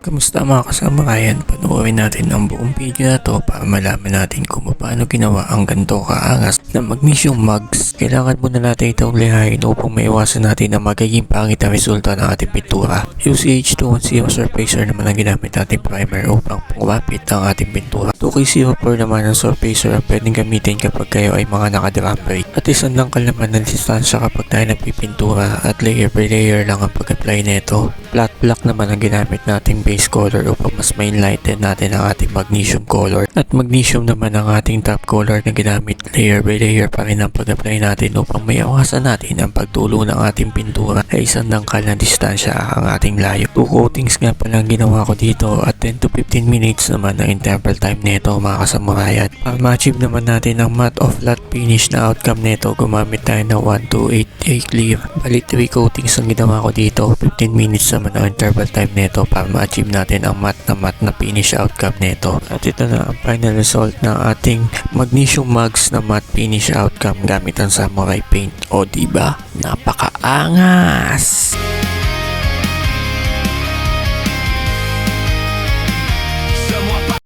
Kamusta mga kasama kayan? Panoorin natin ang buong video na to para malaman natin kung paano ginawa ang ganito kaangas na magnesium mugs. Kailangan muna natin itong lihain upang maiwasan natin ang magiging pangit na resulta ng ating pintura. UCH210 surfacer naman ang ginamit natin primer upang pumapit ang ating pintura. 2K04 naman ang surfacer ang pwedeng gamitin kapag kayo ay mga nakadrum brake. At isang langkal naman ng distansya kapag tayo nagpipintura at layer by layer lang ang pag-apply nito. Flat black naman ang ginamit nating base color upang mas ma-enlighten natin ang ating magnesium color. At magnesium naman ang ating top color na ginamit layer by layer pa rin ang pag-apply natin upang maiwasan natin ang pagtulo ng ating pintura sa isang dangkal na distansya ang ating layo. Two coatings nga pala ang ginawa ko dito at 10 to 15 minutes naman ang interval time nito mga kasamuray. At para ma-achieve naman natin ang matte of flat finish na outcome nito gumamit tayo ng 1288 clear. Bali 3 coatings ang ginawa ko dito 15 minutes naman ang interval time nito para ma-achieve natin ang matte na matte na finish outcome nito. At ito na ang final result ng ating magnesium mugs na matte finish outcome gamit ang samurai paint. O diba? Napakaangas!